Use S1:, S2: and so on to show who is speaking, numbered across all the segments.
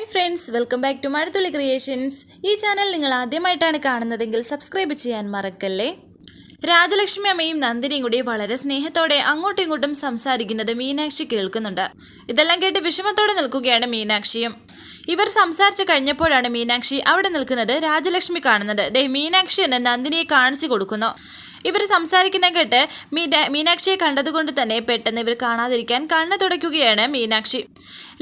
S1: Hi friends welcome back to Mazhathulli creations ഈ channel നിങ്ങൾ ആദ്യമായിട്ടാണ് കാണുന്നതെങ്കിൽ സബ്സ്ക്രൈബ് ചെയ്യാൻ മറക്കല്ലേ? രാജലക്ഷ്മി അമ്മയും നന്ദിനിയും കൂടി വളരെ സ്നേഹത്തോടെ അങ്ങോട്ടും ഇങ്ങോട്ടും സംസാരിക്കുന്നത് മീനാക്ഷി കേൾക്കുന്നുണ്ട്. ഇതെല്ലാം കേട്ട് വിഷമത്തോടെ നിൽക്കുകയാണ് മീനാക്ഷിയും. ഇവർ സംസാരിച്ച് കഴിഞ്ഞപ്പോഴാണ് മീനാക്ഷി അവിടെ നിൽക്കുന്നത് രാജലക്ഷ്മി കാണുന്നത്. ദേ മീനാക്ഷി എന്ന് നന്ദിനിയെ കാണിച്ചു കൊടുക്കുന്നു. ഇവർ സംസാരിക്കുന്ന കേട്ട് മീന മീനാക്ഷിയെ കണ്ടതുകൊണ്ട് തന്നെ പെട്ടെന്ന് ഇവർ കാണാതിരിക്കാൻ കണ്ണ് തുടയ്ക്കുകയാണ് മീനാക്ഷി.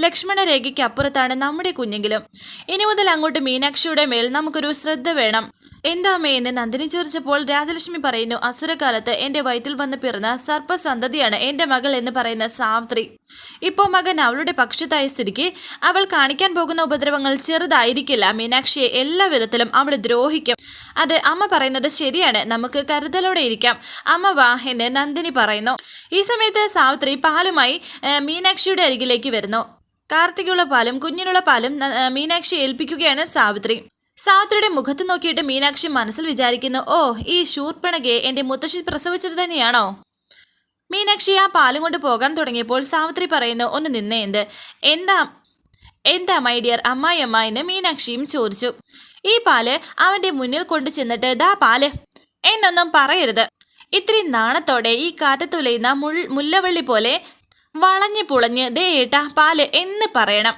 S1: ലക്ഷ്മണ രേഖയ്ക്ക് അപ്പുറത്താണ് നമ്മുടെ കുഞ്ഞെങ്കിലും. ഇനി മുതൽ അങ്ങോട്ട് മീനാക്ഷിയുടെ മേൽ നമുക്കൊരു ശ്രദ്ധ വേണം. എന്താ അമ്മേ എന്ന് നന്ദിനി ചോദിച്ചപ്പോൾ രാജലക്ഷ്മി പറയുന്നു അസുരകാലത്ത് എന്റെ വയറ്റിൽ വന്ന് പിറന്ന സർപ്പസന്തതിയാണ് എന്റെ മകൾ എന്ന് പറയുന്ന സാവിത്രി. ഇപ്പോൾ മകൻ അവളുടെ പക്ഷത്തായി സ്ഥിതിക്ക് അവൾ കാണിക്കാൻ പോകുന്ന ഉപദ്രവങ്ങൾ ചെറുതായിരിക്കില്ല. മീനാക്ഷിയെ എല്ലാ വിധത്തിലും അവൾ ദ്രോഹിക്കും. അത് അമ്മ പറയുന്നത് ശരിയാണ്. നമുക്ക് കരുതലോടെ ഇരിക്കാം. അമ്മ വാ എന്ന് നന്ദിനി പറയുന്നു. ഈ സമയത്ത് സാവിത്രി പാലുമായി മീനാക്ഷിയുടെ അരികിലേക്ക് വരുന്നു. കാർത്തികുള്ള പാലും കുഞ്ഞിനുള്ള പാലും മീനാക്ഷി ഏൽപ്പിക്കുകയാണ് സാവിത്രി. സാവിത്രിയുടെ മുഖത്ത് നോക്കിയിട്ട് മീനാക്ഷി മനസ്സിൽ വിചാരിക്കുന്നു ഓ ഈ ശൂർപ്പിണകെ എന്റെ മുത്തശ്ശി പ്രസവിച്ചത് തന്നെയാണോ? മീനാക്ഷി ആ പാലും കൊണ്ട് പോകാൻ തുടങ്ങിയപ്പോൾ സാവിത്രി പറയുന്നു ഒന്ന് നിന്നേ എന്ത്? എന്താ എന്താ മൈ ഡിയർ അമ്മായിയമ്മ എന്ന് മീനാക്ഷിയും ചോദിച്ചു. ഈ പാൽ അവന്റെ മുന്നിൽ കൊണ്ടു ചെന്നിട്ട് ദാ പാൽ എന്നൊന്നും പറയരുത്. ഇത്രയും നാണത്തോടെ ഈ കാറ്റത്തുലയുന്ന മുൾ മുല്ലവള്ളി പോലെ വളഞ്ഞു പുളഞ്ഞ് ദേ ഏട്ടാ പാൽ എന്ന് പറയണം.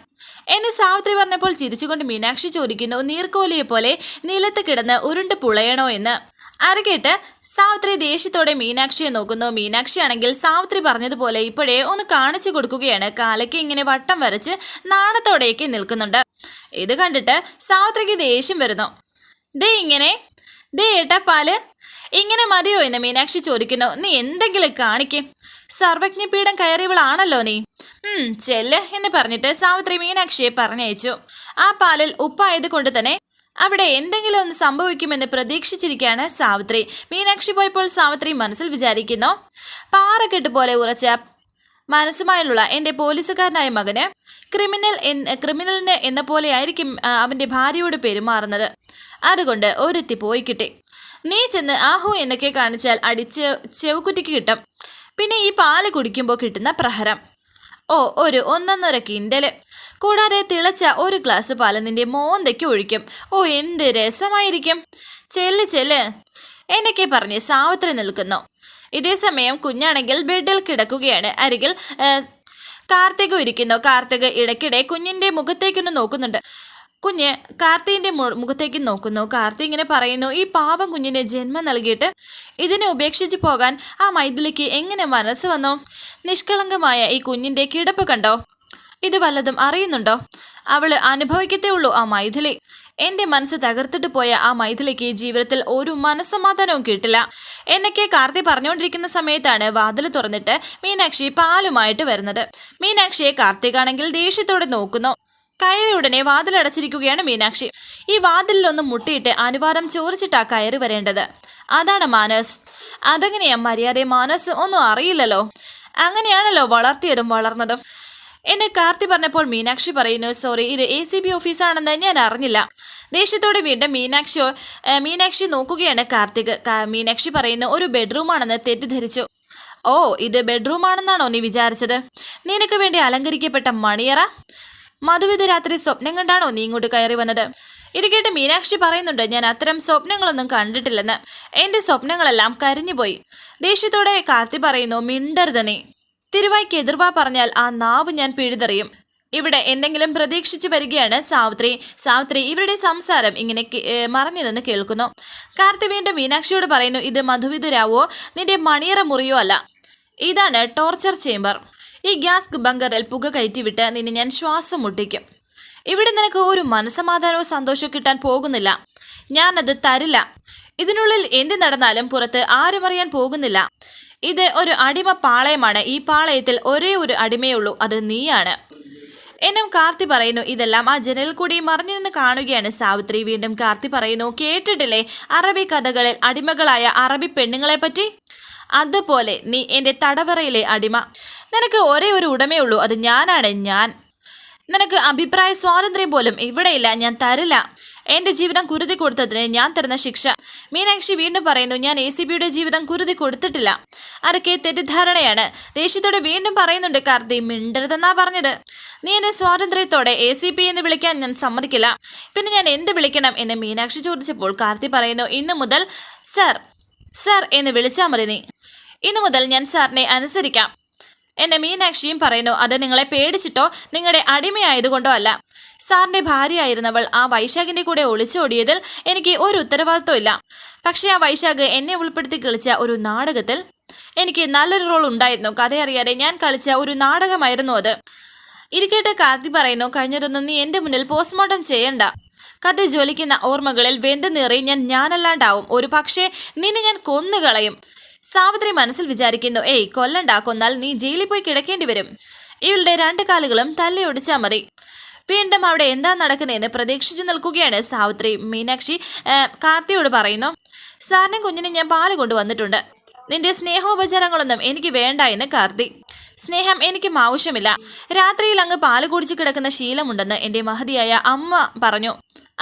S1: എന്നെ സാവിത്രി പറഞ്ഞപ്പോൾ ചിരിച്ചുകൊണ്ട് മീനാക്ഷി ചോദിക്കുന്നു നീർക്കോലിയെ പോലെ നിലത്ത് കിടന്ന് ഉരുണ്ട് പുളയണോ എന്ന്? അരകേട്ട് സാവിത്രി ദേഷ്യത്തോടെ മീനാക്ഷിയെ നോക്കുന്നു. മീനാക്ഷി ആണെങ്കിൽ സാവിത്രി പറഞ്ഞതുപോലെ ഇപ്പോഴേ ഒന്ന് കാണിച്ചു കൊടുക്കുകയാണ്. കാലയ്ക്ക് ഇങ്ങനെ വട്ടം വരച്ച് നാണത്തോടെയൊക്കെ നിൽക്കുന്നുണ്ട്. ഇത് കണ്ടിട്ട് സാവിത്രിക്ക് ദേഷ്യം വരുന്നു. ദേ ഇങ്ങനെ ദേ ഏട്ടാ പാൽ ഇങ്ങനെ മതിയോ? എന്ന് മീനാക്ഷി ചോദിക്കുന്നു. നീ എന്തെങ്കിലും കാണിക്കും. സർവജ്ഞപീഠം കയറിയവളാണല്ലോ നീ. ചെല്ല് എന്ന് പറഞ്ഞിട്ട് സാവിത്രി മീനാക്ഷിയെ പറഞ്ഞയച്ചു. ആ പാലിൽ ഉപ്പായത് കൊണ്ട് തന്നെ അവിടെ എന്തെങ്കിലും ഒന്ന് സംഭവിക്കുമെന്ന് പ്രതീക്ഷിച്ചിരിക്കുകയാണ് സാവിത്രി. മീനാക്ഷി പോയപ്പോൾ സാവിത്രി മനസ്സിൽ വിചാരിക്കുന്നു പാറക്കെട്ട് പോലെ ഉറച്ച മനസ്സുമായുള്ള എന്റെ പോലീസുകാരനായ മകന് ക്രിമിനൽ ക്രിമിനലിന് എന്ന പോലെ ആയിരിക്കും ആ, അവന്റെ ഭാര്യയോട് പെരുമാറുന്നത്. അതുകൊണ്ട് ഒരുത്തി പോയി കിട്ടി. നീ ചെന്ന് ആഹു എന്നൊക്കെ കാണിച്ചാൽ അടിച്ച് ചെവുകുറ്റിക്ക് കിട്ടും. പിന്നെ ഈ പാൽ കുടിക്കുമ്പോൾ കിട്ടുന്ന പ്രഹരം. ഓ ഒരു ഒന്നൊന്നര കിൻഡൽ. കൂടാതെ തിളച്ച ഒരു ഗ്ലാസ് പാൽ നിന്റെ മോന്തയ്ക്ക് ഒഴിക്കും. ഓ എന്ത് രസമായിരിക്കും. ചെല്ല് ചെല്ല്. എന്നൊക്കെ പറഞ്ഞ് സാവിത്രി നിൽക്കുന്നു. ഇതേ സമയം കുഞ്ഞാണെങ്കിൽ ബെഡിൽ കിടക്കുകയാണ്. അരികിൽ കാർത്തിക് ഇരിക്കുന്നു. കാർത്തിക് ഇടയ്ക്കിടെ കുഞ്ഞിന്റെ മുഖത്തേക്കൊന്ന് നോക്കുന്നുണ്ട്. കുഞ്ഞ് കാർത്തികിന്റെ മു- മുഖത്തേക്ക് നോക്കുന്നു. കാർത്തി ഇങ്ങനെ പറയുന്നു ഈ പാവം കുഞ്ഞിന് ജന്മം നൽകിയിട്ട് ഇതിനെ ഉപേക്ഷിച്ച് പോകാൻ ആ മൈഥിലിക്ക് എങ്ങനെ മനസ്സ് വന്നു? നിഷ്കളങ്കമായ ഈ കുഞ്ഞിന്റെ കിടപ്പ് കണ്ടോ? ഇത് വല്ലതും അറിയുന്നുണ്ടോ? അവൾ അനുഭവിക്കത്തേ ഉള്ളൂ ആ മൈഥിലി. എന്റെ മനസ്സ് തകർത്തിട്ട് പോയ ആ മൈഥിലിക്ക് ജീവിതത്തിൽ ഒരു മനസ്സമാധാനവും കിട്ടില്ല. എന്നൊക്കെ കാർത്തി പറഞ്ഞുകൊണ്ടിരിക്കുന്ന സമയത്താണ് വാതിൽ തുറന്നിട്ട് മീനാക്ഷി പാലുമായിട്ട് വരുന്നത്. മീനാക്ഷിയെ കാർത്തികാണെങ്കിൽ ദേഷ്യത്തോടെ നോക്കുന്നു. കയറി ഉടനെ വാതിലടച്ചിരിക്കുകയാണ് മീനാക്ഷി. ഈ വാതിലിലൊന്ന് മുട്ടിയിട്ട് അനുവാദം ചോദിച്ചിട്ടാ കയറി വരേണ്ടത്. അതാണ് മാനസ്. അതങ്ങനെയാ മര്യാദയെ മാനസ് ഒന്നും അറിയില്ലല്ലോ? അങ്ങനെയാണല്ലോ വളർത്തിയതും വളർന്നതും. എന്നെ കാർത്തി പറഞ്ഞപ്പോൾ മീനാക്ഷി പറയുന്നു സോറി ഇത് എ സി ബി ഓഫീസാണെന്ന് ഞാൻ അറിഞ്ഞില്ല. ദേഷ്യത്തോടെ വീണ്ടും മീനാക്ഷി മീനാക്ഷി നോക്കുകയാണ് കാർത്തിക്. മീനാക്ഷി പറയുന്നു ഒരു ബെഡ്റൂമാണെന്ന് തെറ്റിദ്ധരിച്ചു. ഓ ഇത് ബെഡ്റൂമാണെന്നാണോ നീ വിചാരിച്ചത്? നിനക്ക് വേണ്ടി അലങ്കരിക്കപ്പെട്ട മണിയറ? മധുവിധ രാത്രി സ്വപ്നം കണ്ടാണോ നീ ഇങ്ങോട്ട് കയറി വന്നത്? ഇത് കേട്ട് മീനാക്ഷി പറയുന്നുണ്ട് ഞാൻ അത്തരം സ്വപ്നങ്ങളൊന്നും കണ്ടിട്ടില്ലെന്ന്. എന്റെ സ്വപ്നങ്ങളെല്ലാം കരിഞ്ഞുപോയി. ദേഷ്യത്തോടെ കാർത്തി പറയുന്നു മിണ്ടരുത് നീ തിരുവായ്ക്ക് എതിർവാ പറഞ്ഞാൽ ആ നാവ് ഞാൻ പിഴുതെറിയും. ഇവിടെ എന്തെങ്കിലും പ്രതീക്ഷിച്ചു വരികയാണ് സാവിത്രി. സാവിത്രി ഇവരുടെ സംസാരം ഇങ്ങനെ മറഞ്ഞു നിന്ന് കേൾക്കുന്നു. കാർത്തി വീണ്ടും മീനാക്ഷിയോട് പറയുന്നു ഇത് മധുവിതുരാവോ നിന്റെ മണിയറ മുറിയോ അല്ല. ഇതാണ് ടോർച്ചർ ചേംബർ. ഈ ഗ്യാസ് ബങ്കറിൽ പുക കയറ്റിവിട്ട് നിന്നെ ഞാൻ ശ്വാസം മുട്ടിക്കും. ഇവിടെ നിനക്ക് ഒരു മനസ്സമാധാനവും സന്തോഷവും കിട്ടാൻ പോകുന്നില്ല. ഞാനത് തരില്ല. ഇതിനുള്ളിൽ എന്ത് നടന്നാലും പുറത്ത് ആരും അറിയാൻ പോകുന്നില്ല. ഇത് ഒരു അടിമ പാളയമാണ്. ഈ പാളയത്തിൽ ഒരേ ഒരു അടിമയുള്ളൂ. അത് നീയാണ്. എന്നും കാർത്തി പറയുന്നു ഇതെല്ലാം ആ ജനലിൽ കൂടി മറിഞ്ഞു നിന്ന് കാണുകയാണ് സാവിത്രി. വീണ്ടും കാർത്തി പറയുന്നു കേട്ടിട്ടില്ലേ? അറബി കഥകളിൽ അടിമകളായ അറബി പെണ്ണുങ്ങളെ പറ്റി? അതുപോലെ നീ എന്റെ തടവറയിലെ അടിമ. നിനക്ക് ഒരേ ഒരു ഉടമയുള്ളൂ. അത് ഞാനാണ്. ഞാൻ നിനക്ക് അഭിപ്രായ സ്വാതന്ത്ര്യം പോലും ഇവിടെയില്ല ഞാൻ തരില്ല. എന്റെ ജീവിതം കുരുതി കൊടുത്തതിന് ഞാൻ തരുന്ന ശിക്ഷ. മീനാക്ഷി വീണ്ടും പറയുന്നു ഞാൻ എ സി ബിയുടെ ജീവിതം കുരുതി കൊടുത്തിട്ടില്ല. അതൊക്കെ തെറ്റിദ്ധാരണയാണ്. ദേഷ്യത്തോടെ വീണ്ടും പറയുന്നുണ്ട് കാർത്തി മിണ്ടരുതെന്നാ പറഞ്ഞത്. നീ എന്നെ സ്വാതന്ത്ര്യത്തോടെ എ സി പി എന്ന് വിളിക്കാൻ ഞാൻ സമ്മതിക്കില്ല. പിന്നെ ഞാൻ എന്ത് വിളിക്കണം എന്ന് മീനാക്ഷി ചോദിച്ചപ്പോൾ കാർത്തി പറയുന്നു ഇന്നു മുതൽ സർ സർ എന്ന് വിളിച്ചാൽ മതി നീ. ഇന്നു മുതൽ ഞാൻ സാറിനെ അനുസരിക്കാം. എന്നെ മീനാക്ഷിയും പറയുന്നു അത് നിങ്ങളെ പേടിച്ചിട്ടോ? നിങ്ങളുടെ അടിമയായതുകൊണ്ടോ അല്ല. സാറിന്റെ ഭാര്യയായിരുന്നവൾ ആ വൈശാഖിന്റെ കൂടെ ഒളിച്ചോടിയതിൽ എനിക്ക് ഒരു ഉത്തരവാദിത്വം ഇല്ല. പക്ഷേ ആ വൈശാഖ് എന്നെ ഉൾപ്പെടുത്തി കളിച്ച ഒരു നാടകത്തിൽ എനിക്ക് നല്ലൊരു റോൾ ഉണ്ടായിരുന്നു. കഥയറിയാതെ ഞാൻ കളിച്ച ഒരു നാടകമായിരുന്നു അത്. ഇരിക്കട്ടെ കാർത്തി പറയുന്നു കഴിഞ്ഞതൊന്നും നീ എന്റെ മുന്നിൽ പോസ്റ്റ്മോർട്ടം ചെയ്യണ്ട. കഥ ജ്വലിക്കുന്ന ഓർമ്മകളിൽ വെന്ത് നീറി ഞാൻ ഞാനല്ലാണ്ടാവും. ഒരു പക്ഷേ നിന്നെ ഞാൻ കൊന്നുകളയും. സാവിത്രി മനസ്സിൽ വിചാരിക്കുന്നു ഏയ് കൊല്ലണ്ട കൊന്നാൽ നീ ജയിലിൽ പോയി കിടക്കേണ്ടി വരും. ഇവളുടെ രണ്ട് കാലുകളും തല്ലയൊടിച്ചാൽ മതി. വീണ്ടും അവിടെ എന്താ നടക്കുന്നതെന്ന് പ്രതീക്ഷിച്ചു നിൽക്കുകയാണ് സാവിത്രി. മീനാക്ഷി കാർത്തിയോട് പറയുന്നു സാറിനും കുഞ്ഞിനും ഞാൻ പാൽ കൊണ്ടുവന്നിട്ടുണ്ട്. നിന്റെ സ്നേഹോപചാരങ്ങളൊന്നും എനിക്ക് വേണ്ട എന്ന് കാർത്തി. സ്നേഹം എനിക്കും ആവശ്യമില്ല. രാത്രിയിൽ അങ്ങ് പാൽ കുടിച്ചു കിടക്കുന്ന ശീലമുണ്ടെന്ന് എന്റെ മഹതിയായ അമ്മ പറഞ്ഞു.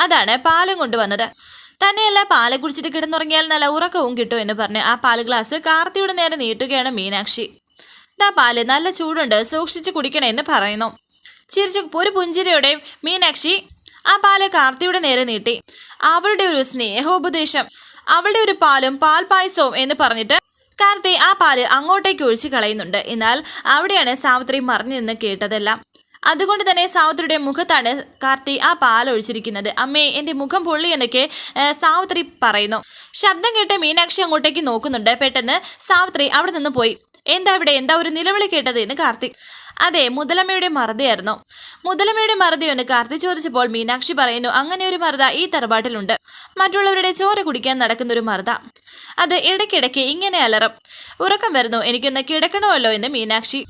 S1: അതാണ് പാലും കൊണ്ടുവന്നത്. തന്നെയല്ല പാൽ കുടിച്ചിട്ട് കിടന്നുറങ്ങിയാൽ നല്ല ഉറക്കവും കിട്ടും എന്ന് പറഞ്ഞ് ആ പാൽ ഗ്ലാസ് കാർത്തിയുടെ നേരെ നീട്ടുകയാണ് മീനാക്ഷി. ദാ പാൽ നല്ല ചൂടുണ്ട് സൂക്ഷിച്ച് കുടിക്കണേ എന്ന് പറയുന്നു. ചിരിച്ചു ഒരു പുഞ്ചിരിയോടെ മീനാക്ഷി ആ പാൽ കാർത്തിയുടെ നേരെ നീട്ടി. അവളുടെ ഒരു സ്നേഹോപദേശം അവളുടെ ഒരു പാലും പാൽ പായസവും എന്ന് പറഞ്ഞിട്ട് കാർത്തി ആ പാൽ അങ്ങോട്ടേക്ക് ഒഴിച്ചു കളയുന്നുണ്ട്. എന്നാൽ അവിടെയാണ് സാവിത്രി മറിഞ്ഞു നിന്ന് കേട്ടതെല്ലാം. അതുകൊണ്ട് തന്നെ സാവിത്രിയുടെ മുഖത്താണ് കാർത്തി ആ പാൽ ഒഴിച്ചിരിക്കുന്നത്. അമ്മേ എന്റെ മുഖം പൊള്ളി എന്നൊക്കെ സാവിത്രി പറയുന്നു. ശബ്ദം കേട്ട് മീനാക്ഷി അങ്ങോട്ടേക്ക് നോക്കുന്നുണ്ട്. പെട്ടെന്ന് സാവിത്രി അവിടെ നിന്ന് പോയി. എന്താ ഇവിടെ? എന്താ ഒരു നിലവിളി കേട്ടത് എന്ന് കാർത്തി. അതെ മുതലമ്മയുടെ മറുതയായിരുന്നു. മുതലമ്മയുടെ മറുതയൊന്ന് കാർത്തി ചോദിച്ചപ്പോൾ മീനാക്ഷി പറയുന്നു അങ്ങനെ ഒരു മറുത ഈ തറവാട്ടിലുണ്ട്. മറ്റുള്ളവരുടെ ചോര കുടിക്കാൻ നടക്കുന്ന ഒരു മറുത. അത് ഇടയ്ക്കിടയ്ക്ക് ഇങ്ങനെ അലറും. ഉറക്കം വരുന്നു. എനിക്കൊന്ന് കിടക്കണമല്ലോ എന്ന് മീനാക്ഷി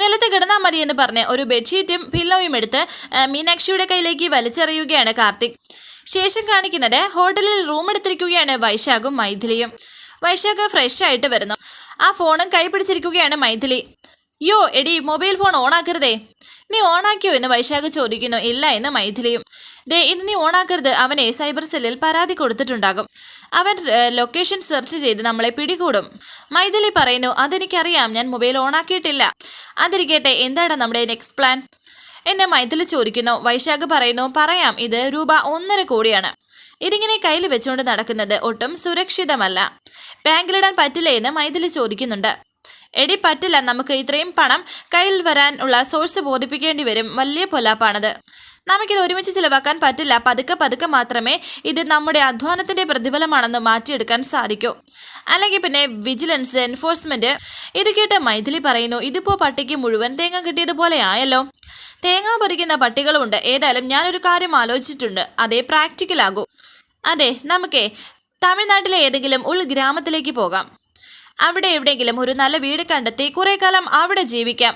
S1: നിലത്ത് കിടന്നാൽ മതി എന്ന് പറഞ്ഞ് ഒരു ബെഡ്ഷീറ്റും പില്ലോയും എടുത്ത് മീനാക്ഷിയുടെ കയ്യിലേക്ക് വലിച്ചെറിയുകയാണ് കാർത്തിക്. ശേഷം കാണിക്കുന്നത് ഹോട്ടലിൽ റൂം എടുത്തിരിക്കുകയാണ് വൈശാഖും മൈഥിലിയും. വൈശാഖ് ഫ്രഷ് ആയിട്ട് വരുന്നു. ആ ഫോണും കൈ പിടിച്ചിരിക്കുകയാണ് മൈഥിലി. യോ എടി മൊബൈൽ ഫോൺ ഓണാക്കരുതേ നീ ഓണാക്കിയോ എന്ന് വൈശാഖ് ചോദിക്കുന്നു. ഇല്ല എന്ന് മൈഥിലിയും. ദേ ഇത് നീ ഓണാക്കരുത്. അവനെ സൈബർ സെല്ലിൽ പരാതി കൊടുത്തിട്ടുണ്ടാകും. അവൻ ലൊക്കേഷൻ സെർച്ച് ചെയ്ത് നമ്മളെ പിടികൂടും. മൈഥിലി പറയുന്നു അതെനിക്കറിയാം. ഞാൻ മൊബൈൽ ഓണാക്കിയിട്ടില്ല. അതിരിക്കട്ടെ എന്താണ് നമ്മുടെ നെക്സ്റ്റ് പ്ലാൻ എന്നെ മൈഥിലി ചോദിക്കുന്നു. വൈശാഖ് പറയുന്നു പറയാം. ഇത് രൂപ ഒന്നര കോടിയാണ്. ഇതിങ്ങനെ കയ്യിൽ വെച്ചുകൊണ്ട് നടക്കുന്നത് ഒട്ടും സുരക്ഷിതമല്ല. ബാങ്കിലിടാൻ പറ്റില്ല എന്ന് മൈഥിലി ചോദിക്കുന്നുണ്ട്. എടി പറ്റില്ല. നമുക്ക് ഇത്രയും പണം കയ്യിൽ വരാനുള്ള സോഴ്സ് ബോധിപ്പിക്കേണ്ടി വരും. വലിയ പൊലാപ്പാണത്. നമുക്കിത് ഒരുമിച്ച് ചിലവാക്കാൻ പറ്റില്ല. പതുക്കെ പതുക്കെ മാത്രമേ ഇത് നമ്മുടെ അധ്വാനത്തിന്റെ പ്രതിഫലമാണെന്ന് മാറ്റിയെടുക്കാൻ സാധിക്കൂ. അല്ലെങ്കിൽ പിന്നെ വിജിലൻസ് എൻഫോഴ്സ്മെന്റ് ഇത് കേട്ട് മൈഥിലി പറയുന്നു ഇതിപ്പോ പട്ടിക്ക് മുഴുവൻ തേങ്ങ കിട്ടിയതുപോലെ ആയല്ലോ. തേങ്ങ പറിക്കുന്ന പട്ടികളുമുണ്ട് ഏതായാലും ഞാനൊരു കാര്യം ആലോചിച്ചിട്ടുണ്ട്. അതേ പ്രാക്ടിക്കലാകൂ. അതെ നമുക്കേ തമിഴ്നാട്ടിലെ ഏതെങ്കിലും ഉൾ ഗ്രാമത്തിലേക്ക് പോകാം. അവിടെ എവിടെയെങ്കിലും ഒരു നല്ല വീട് കണ്ടെത്തി കുറെ കാലം അവിടെ ജീവിക്കാം.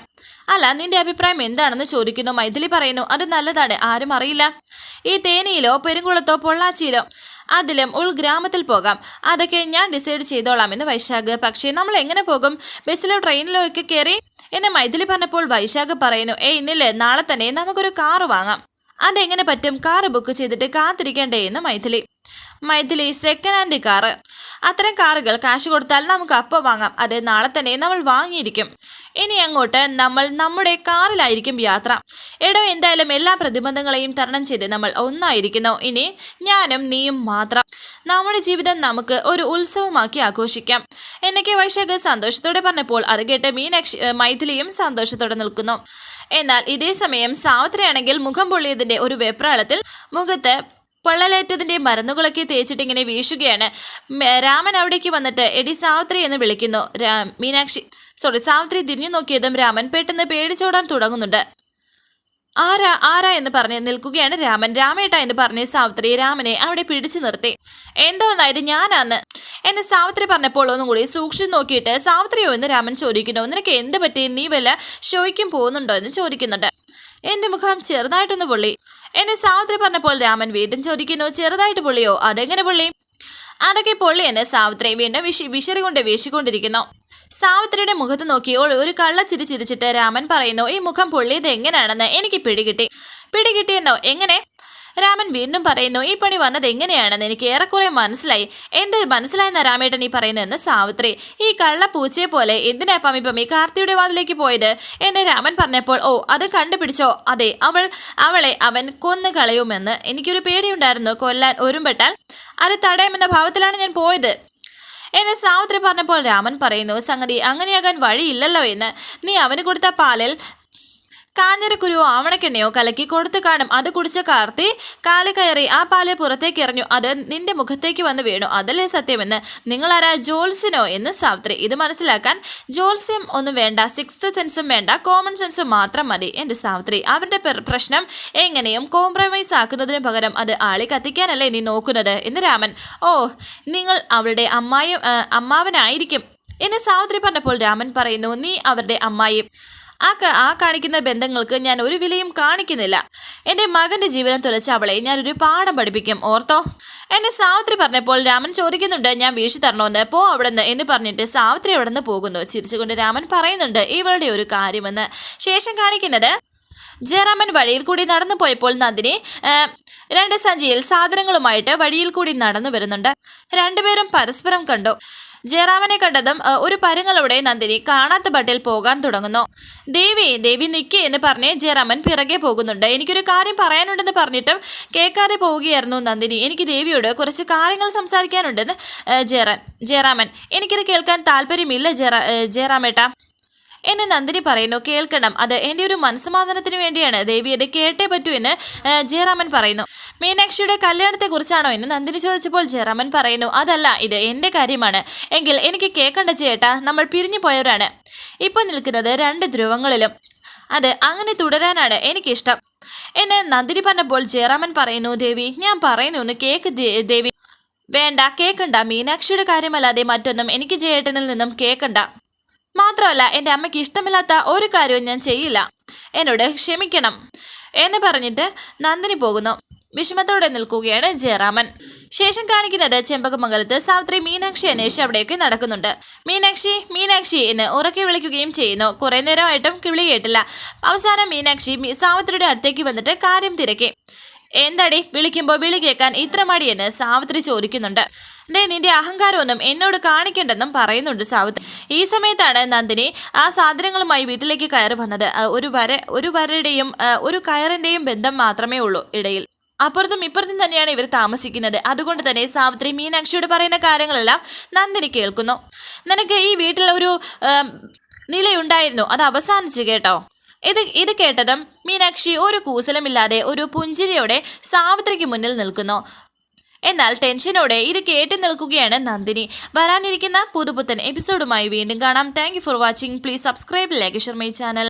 S1: അല്ല നിന്റെ അഭിപ്രായം എന്താണെന്ന് ചോദിക്കുന്നു. മൈഥിലി പറയുന്നു അത് നല്ലതാണ്. ആരും അറിയില്ല. ഈ തേനിയിലോ പെരുങ്കുളത്തോ പൊള്ളാച്ചിയിലോ അതിലും ഉൾഗ്രാമത്തിൽ പോകാം. അതൊക്കെ ഞാൻ ഡിസൈഡ് ചെയ്തോളാം എന്ന് വൈശാഖ്. പക്ഷേ നമ്മൾ എങ്ങനെ പോകും? ബസ്സിലോ ട്രെയിനിലോ ഒക്കെ കയറി? എന്നെ മൈഥിലി പറഞ്ഞപ്പോൾ വൈശാഖ് പറയുന്നു ഏ ഇന്നില്ലേ നാളെ തന്നെ നമുക്കൊരു കാറ് വാങ്ങാം. അതെങ്ങനെ പറ്റും? കാറ് ബുക്ക് ചെയ്തിട്ട് കാത്തിരിക്കേണ്ടേ? എന്ന് Mythili. Mythili second hand car അത്തരം കാറുകൾ കാശ് കൊടുത്താൽ നമുക്ക് അപ്പം വാങ്ങാം. അത് നാളെ തന്നെ നമ്മൾ വാങ്ങിയിരിക്കും. ഇനി അങ്ങോട്ട് നമ്മൾ നമ്മുടെ കാറിലായിരിക്കും യാത്ര. എടോ എന്തായാലും എല്ലാ പ്രതിബന്ധങ്ങളെയും തരണം ചെയ്ത് നമ്മൾ ഒന്നായിരിക്കുന്നു. ഇനി ഞാനും നീയും മാത്രം. നമ്മുടെ ജീവിതം നമുക്ക് ഒരു ഉത്സവമാക്കി ആഘോഷിക്കാം. എന്നൊക്കെ വൈശാഖ് സന്തോഷത്തോടെ പറഞ്ഞപ്പോൾ അത് കേട്ട് മീനാക്ഷി മൈഥിലിയും സന്തോഷത്തോടെ നിൽക്കുന്നു. എന്നാൽ ഇതേ സമയം സാവത്രയാണെങ്കിൽ മുഖം പൊള്ളിയതിന്റെ ഒരു വെപ്രാളത്തിൽ മുഖത്ത് പൊള്ളലേറ്റതിന്റെ മരുന്നുകളൊക്കെ തേച്ചിട്ട് ഇങ്ങനെ വീശുകയാണ് രാമൻ അവിടേക്ക് വന്നിട്ട് എടി സാവിത്രി എന്ന് വിളിക്കുന്നു. മീനാക്ഷി സോറി സാവിത്രി തിരിഞ്ഞു നോക്കിയതും രാമൻ പെട്ടെന്ന് പേടിച്ചോടാൻ തുടങ്ങുന്നുണ്ട്. ആരാ ആരാ എന്ന് പറഞ്ഞ് നിൽക്കുകയാണ് രാമൻ. രാമേട്ട എന്ന് പറഞ്ഞ് സാവിത്രി രാമനെ അവിടെ പിടിച്ചു നിർത്തി. എന്തോന്നായിട്ട് ഞാനാന്ന്. എന്നെ സാവിത്രി പറഞ്ഞപ്പോൾ ഒന്നും കൂടി സൂക്ഷിച്ചു നോക്കിയിട്ട് സാവിത്രിയോ എന്ന് രാമൻ ചോദിക്കുന്നു. നിനക്ക് എന്ത് പറ്റി? നീ വല്ല ഷോയ്ക്കും പോകുന്നുണ്ടോ? എന്ന് ചോദിക്കുന്നുണ്ട്. എന്റെ മുഖം ചെറുതായിട്ടൊന്ന് പൊള്ളി. എന്നെ സാവിത്രി പറഞ്ഞപ്പോൾ രാമൻ വീണ്ടും ചോദിക്കുന്നു ചെറുതായിട്ട് പൊള്ളിയോ? അതെങ്ങനെ പൊള്ളി? അതൊക്കെ പൊള്ളി എന്ന് സാവിത്രി വീണ്ടും വിശി വിശറി കൊണ്ട് വീശിക്കൊണ്ടിരിക്കുന്നു. സാവിത്രിയുടെ മുഖത്ത് നോക്കിയോൾ ഒരു കള്ള ചിരി ചിരിച്ചിട്ട് രാമൻ പറയുന്നു ഈ മുഖം പൊള്ളിയത് എങ്ങനെയാണെന്ന് എനിക്ക് പിടികിട്ടി. പിടികിട്ടിയെന്നോ? എങ്ങനെ? രാമൻ വീണ്ടും പറയുന്നു ഈ പണി വന്നത് എങ്ങനെയാണെന്ന് എനിക്ക് ഏറെക്കുറെ മനസ്സിലായി. എന്ത് മനസ്സിലായെന്ന രാമേട്ടൻ ഈ പറയുന്നതെന്ന് സാവിത്രി. ഈ കള്ള പൂച്ചയെ പോലെ എന്തിനാ ഈ കാർത്തിയുടെ വാതിലേക്ക് പോയത്? എന്ന് രാമൻ പറഞ്ഞപ്പോൾ ഓ അത് കണ്ടുപിടിച്ചോ? അതെ അവൾ അവളെ അവൻ കൊന്നു കളയുമെന്ന് എനിക്കൊരു പേടിയുണ്ടായിരുന്നു. കൊല്ലാൻ ഒരുമ്പെട്ടാൽ അത് തടയുമെന്ന ഭാവത്തിലാണ് ഞാൻ പോയത്. എന്നെ സാവിത്രി പറഞ്ഞപ്പോൾ രാമൻ പറയുന്നു സംഗതി അങ്ങനെയാകാൻ വഴിയില്ലല്ലോ എന്ന്. നീ അവന് കൊടുത്ത പാലിൽ കാഞ്ഞിരക്കുരുവോ ആവണക്കെണ്ണയോ കലക്കി കൊടുത്തു കാണും. അത് കുടിച്ച കാർത്തി കാൽ കയറി ആ പാൽ പുറത്തേക്ക് എറിഞ്ഞു. അത് നിന്റെ മുഖത്തേക്ക് വന്ന് വീണു. അതല്ലേ സത്യമെന്ന് നിങ്ങളാരാ ജോൽസിനോ എന്ന് സാവിത്രി. ഇത് മനസ്സിലാക്കാൻ ജോൽസ്യം ഒന്നും വേണ്ട സിക്സ്ത് സെൻസും വേണ്ട കോമൺ സെൻസും മാത്രം മതി എന്റെ സാവിത്രി. അവരുടെ പ്രശ്നം എങ്ങനെയും കോംപ്രമൈസ് ആക്കുന്നതിന് പകരം അത് ആളി കത്തിക്കാനല്ലേ നീ നോക്കുന്നത്? എന്ന് രാമൻ ഓ നിങ്ങൾ അവളുടെ അമ്മായി അമ്മാവനായിരിക്കും. എന്നെ സാവിത്രി പറഞ്ഞപ്പോൾ രാമൻ പറയുന്നു നീ അവരുടെ അമ്മായും. ആ ആ കാണിക്കുന്ന ബന്ധങ്ങൾക്ക് ഞാൻ ഒരു വിലയും കാണിക്കുന്നില്ല. എന്റെ മകന്റെ ജീവനം തുലച്ച അവളെ ഞാൻ ഒരു പാഠം പഠിപ്പിക്കും ഓർത്തോ? എന്നെ സാവിത്രി പറഞ്ഞപ്പോൾ രാമൻ ചോദിക്കുന്നുണ്ട് ഞാൻ വീശി തരണോന്ന് പോ അവിടുന്ന് എന്ന് പറഞ്ഞിട്ട് സാവിത്രി നിന്ന് പോകുന്നു. ചിരിച്ചുകൊണ്ട് രാമൻ പറയുന്നുണ്ട് ഇവളുടെ ഒരു കാര്യമെന്ന്. ശേഷം കാണിക്കുന്നത് ജയറാമൻ വഴിയിൽ കൂടി നടന്നു പോയപ്പോൾ നന്ദിനി രണ്ട് സഞ്ചിയിൽ സാധനങ്ങളുമായിട്ട് വഴിയിൽ കൂടി നടന്നു വരുന്നുണ്ട്. രണ്ടുപേരും പരസ്പരം കണ്ടു. ജയറാമനെ കണ്ടതും ഒരു പരുങ്ങളോടെ നന്ദിനി കാണാത്ത ബട്ടിൽ പോകാൻ തുടങ്ങുന്നു. ദേവി ദേവി നിക്ക് എന്ന് പറഞ്ഞ് ജയറാമൻ പിറകെ പോകുന്നുണ്ട്. എനിക്കൊരു കാര്യം പറയാനുണ്ടെന്ന് പറഞ്ഞിട്ടും കേൾക്കാതെ പോവുകയായിരുന്നു നന്ദിനി. എനിക്ക് ദേവിയോട് കുറച്ച് കാര്യങ്ങൾ സംസാരിക്കാനുണ്ടെന്ന് ജയറാൻ ജയറാമൻ. എനിക്കിത് കേൾക്കാൻ താല്പര്യമില്ല ജയറാ ജയറാമേട്ടാ. എന്നെ നന്ദിനി പറയുന്നു. കേൾക്കണം. അത് എന്റെ ഒരു മനസ്സമാധാനത്തിന് വേണ്ടിയാണ്. ദേവി അത് കേട്ടേ പറ്റൂ എന്ന് ജയറാമൻ പറയുന്നു. മീനാക്ഷിയുടെ കല്യാണത്തെക്കുറിച്ചാണോ എന്ന് നന്ദിനി ചോദിച്ചപ്പോൾ ജയറാമൻ പറയുന്നു അതല്ല ഇത് എന്റെ കാര്യമാണ്. എങ്കിൽ എനിക്ക് കേൾക്കണ്ട ചേട്ടാ. നമ്മൾ പിരിഞ്ഞു പോയവരാണ്. ഇപ്പോൾ നിൽക്കുന്നത് രണ്ട് ധ്രുവങ്ങളിലും. അത് അങ്ങനെ തുടരാനാണ് എനിക്കിഷ്ടം. എന്നെ നന്ദിനി പറഞ്ഞപ്പോൾ ജയറാമൻ പറയുന്നു ദേവി ഞാൻ പറയുന്നു ഒന്ന് കേക്ക് ദേവി. വേണ്ട കേക്കണ്ട. മീനാക്ഷിയുടെ കാര്യമല്ലാതെ മറ്റൊന്നും എനിക്ക് ജയേട്ടനിൽ നിന്നും കേക്കണ്ട. മാത്രമല്ല എന്റെ അമ്മയ്ക്ക് ഇഷ്ടമില്ലാത്ത ഒരു കാര്യവും ഞാൻ ചെയ്യില്ല. എന്നോട് ക്ഷമിക്കണം. എന്ന് പറഞ്ഞിട്ട് നന്ദിനി പോകുന്നു. വിഷമത്തോടെ നിൽക്കുകയാണ് ജയറാമൻ. ശേഷം കാണിക്കുന്നത് ചെമ്പകമംഗലത്ത് സാവിത്രി മീനാക്ഷി അന്വേഷിച്ച് അവിടെയൊക്കെ നടക്കുന്നുണ്ട്. മീനാക്ഷി മീനാക്ഷി എന്ന് ഉറക്കെ വിളിക്കുകയും ചെയ്യുന്നു. കുറേ നേരമായിട്ടും കിളി കേട്ടില്ല. അവസാനം മീനാക്ഷി സാവിത്രിയുടെ അടുത്തേക്ക് വന്നിട്ട് കാര്യം തിരക്കി. എന്താടി വിളിക്കുമ്പോൾ വിളി കേൾക്കാൻ ഇത്ര മടിയെന്ന് സാവിത്രി ചോദിക്കുന്നുണ്ട്. ദേ നിന്റെ അഹങ്കാരമൊന്നും എന്നോട് കാണിക്കേണ്ടെന്നും പറയുന്നുണ്ട് സാവിത്രി. ഈ സമയത്താണ് നന്ദിനി ആ സാധനങ്ങളുമായി വീട്ടിലേക്ക് കയറി വന്നത്. ഒരു വര ഒരു വരയുടെയും ഒരു കയറിന്റെയും ബന്ധം മാത്രമേ ഉള്ളൂ ഇടയിൽ. അപ്പുറത്തും ഇപ്പുറത്തും തന്നെയാണ് ഇവർ താമസിക്കുന്നത്. അതുകൊണ്ട് തന്നെ സാവിത്രി മീനാക്ഷിയോട് പറയുന്ന കാര്യങ്ങളെല്ലാം നന്ദിനി കേൾക്കുന്നു. നിനക്ക് ഈ വീട്ടിൽ ഒരു നിലയുണ്ടായിരുന്നു. അത് അവസാനിച്ചു കേട്ടോ. ഇത് ഇത് കേട്ടതും മീനാക്ഷി ഒരു കൂസലമില്ലാതെ ഒരു പുഞ്ചിരിയോടെ സാവിത്രിക്ക് മുന്നിൽ നിൽക്കുന്നു. എന്നാൽ ടെൻഷനോടെ ഇത് കേട്ടു നിൽക്കുകയാണ് നന്ദിനി. വരാനിരിക്കുന്ന പുതുപുത്തൻ എപ്പിസോഡുമായി വീണ്ടും കാണാം. Thank for watching please subscribe like share my channel